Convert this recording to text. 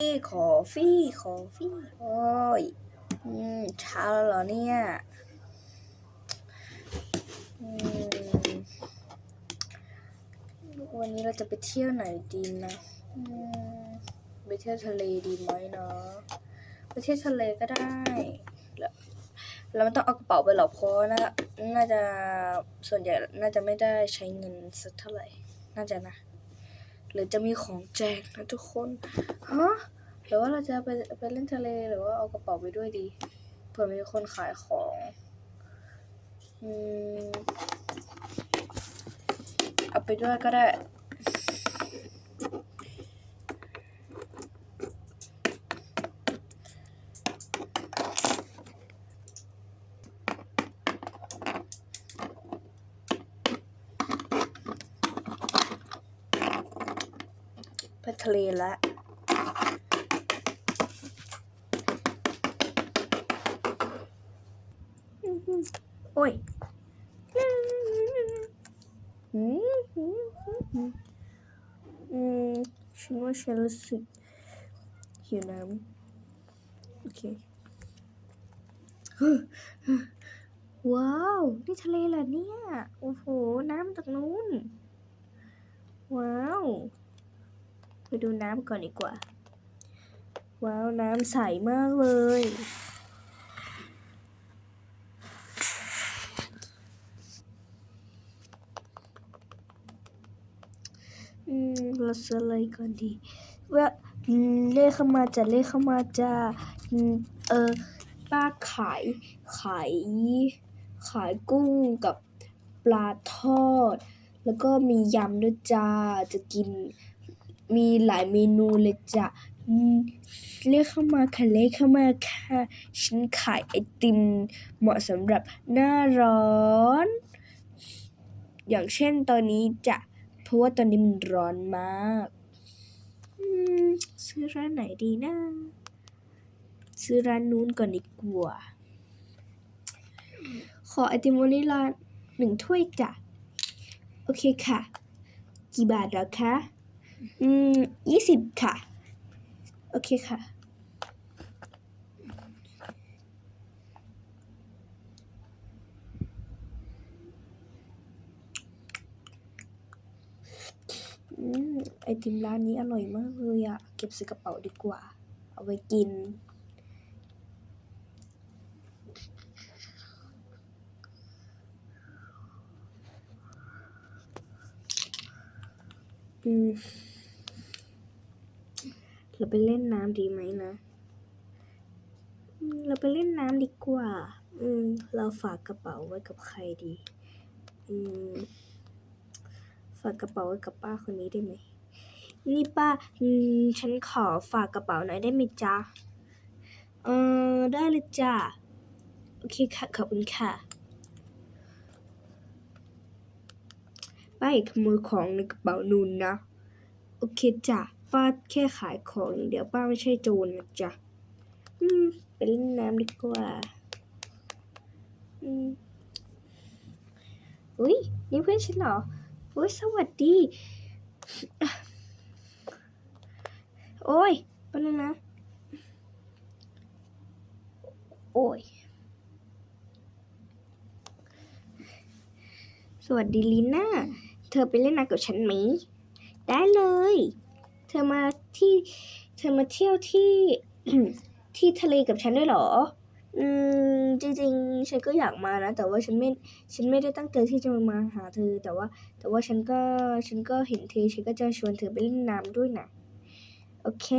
คอฟฟี่คอฟี่โอ้ยอืมเช้าแล้วเหรอเนี่ยอืมวันนี้เราจะไปเที่ยวไหนดีนะอืมไปเที่ยวทะเลดีไหมเนาะไปเที่ยวทะเลก็ได้แล้วเราไม่ต้องเอากระเป๋าไปหรอกเพราะน่าน่าจะส่วนใหญ่น่าจะไม่ได้ใช้เงินสักเท่าไหร่น่าจะนะ หรือจะมีของแจกนะทุกคนฮะหรือว่าเราจะไปไปเล่นทะเลหรือว่าเอากระเป๋าไปด้วยดีเผื่อมีคนขายของอืมเอาไปด้วยก็ได้ ไปทะเลแล้วโอ้ยอืมอืมอืมอืมฉันว่าฉันรู้สึกหิวน้ำโอเคว้าว นี่ทะเลเหรอเนี่ย โอ้โห น้ำจากนู้น ว้าว ไปดูน้ำก่อนดีกว่า ว้าว น้ำใสมากเลย อืมเราซื้ออะไรก่อนดีว่าเลขเข้ามาจะเลขเข้ามาจะเออป้าขายขายขายกุ้งกับปลาทอด แล้วก็มียำด้วยจ้าจะกิน มีหลายเมนูเลยจ้ะอืมเลขเข้ามาค่ะเลขเข้ามาค่ะฉันขายไอติมเหมาะสำหรับหน้าร้อน อย่างเช่นตอนนี้จะเพราะว่าตอนนี้มันร้อนมากซื้อร้านไหนดีนะ ซื้อร้านนู้นก่อนดีกว่า ขอไอติมวานิลลาหนึ่งถ้วยจ้ะ โอเคค่ะ กี่บาทแล้วคะ อืมยี่สิบค่ะ โอเคค่ะ อืม ไอติมร้านนี้อร่อยมากเลยอะเก็บใส่กระเป๋าดีกว่า เอาไว้กินอืม เราไปเล่นน้ำดีไหมนะ เราไปเล่นน้ำดีกว่า อืม เราฝากกระเป๋าไว้กับใครดี อืม ฝากกระเป๋าไว้กับป้าคนนี้ได้ไหม นี่ป้า อืม ฉันขอฝากกระเป๋าหน่อยได้ไหมจ๊ะ เออได้เลยจ้ะ โอเคค่ะ ขอบคุณค่ะ ป้าอย่าขโมยของในกระเป๋านูนนะ โอเคจ้ะป้าแค่ขายของอย่างเดียวป้าไม่ใช่โจรนะจ๊ะอืมไปเล่นน้ำดีกว่า อืมอุ้ยนี่เพื่อนฉันเหรอโอ้ยสวัสดี โอ้ยแป๊บนึงนะ โอ้ย สวัสดีลีน่า เธอไปเล่นน้ำกับฉันไหม ได้เลย เธอมาที่ เธอมาเที่ยวที่ที่ทะเลกับฉันด้วยเหรอ อืม จริงๆ ฉันก็อยากมานะ แต่ว่าฉันไม่ ฉันไม่ได้ตั้งใจที่จะมาหาเธอ แต่ว่า แต่ว่าฉันก็ ฉันก็เห็นเธอ ฉันก็จะชวนเธอไปเล่นน้ำด้วยนะ โอเค